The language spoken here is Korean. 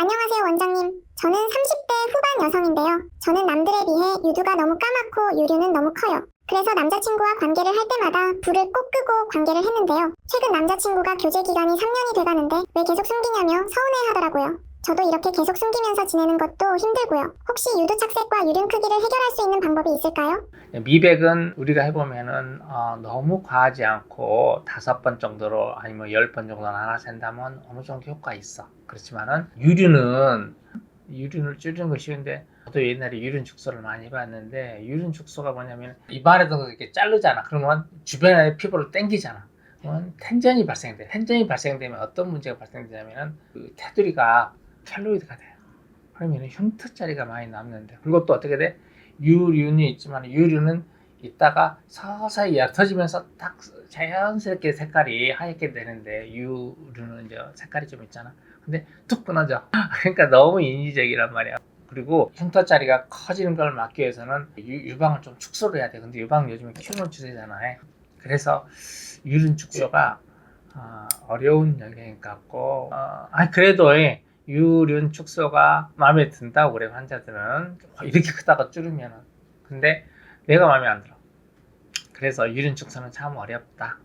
안녕하세요, 원장님. 저는 30대 후반 여성인데요. 저는 남들에 비해 유두가 너무 까맣고 유류는 너무 커요. 그래서 남자친구와 관계를 할 때마다 불을 꼭 끄고 관계를 했는데요. 최근 남자친구가 교제 기간이 3년이 돼가는데 왜 계속 숨기냐며 서운해 하더라고요. 저도 이렇게 계속 숨기면서 지내는 것도 힘들고요. 혹시 유두 착색과 유륜 크기를 해결할 수 있는 방법이 있을까요? 미백은 우리가 해보면은 어, 너무 과하지 않고 다섯 번 정도로 아니면 열 번 정도는 하나 센다면 어느 정도 효과 있어. 그렇지만은 유륜은 유륜을 줄이는 거 쉬운데 저도 옛날에 유륜 축소를 많이 해봤는데 유륜 축소가 뭐냐면 입안에서 이렇게 자르잖아. 그러면 주변의 피부를 땡기잖아. 그러면 텐전이 발생돼. 텐전이 발생되면 어떤 문제가 발생되냐면은 그 테두리가 켈로이드가 돼요. 그러면 흉터자리가 많이 남는데 또 어떻게 돼? 유륜이 있지만 유륜은 있다가 서서히 옅어지면서 딱 자연스럽게 색깔이 하얗게 되는데 유륜은 이제 색깔이 좀 있잖아. 근데 툭 끊어져. 그러니까 너무 인위적이란 말이야. 그리고 흉터자리가 커지는 걸 막기 위해서는 유, 방을 좀 축소를 해야 돼. 근데 유방 요즘에 키우는 추세잖아요. 그래서 유륜 축소가 어, 어려운 영역 같고, 어, 아 그래도 예, 유륜 축소가 마음에 든다고 그래 환자들은 이렇게 크다가 줄으면은 근데 내가 마음에 안 들어. 그래서 유륜 축소는 참 어렵다.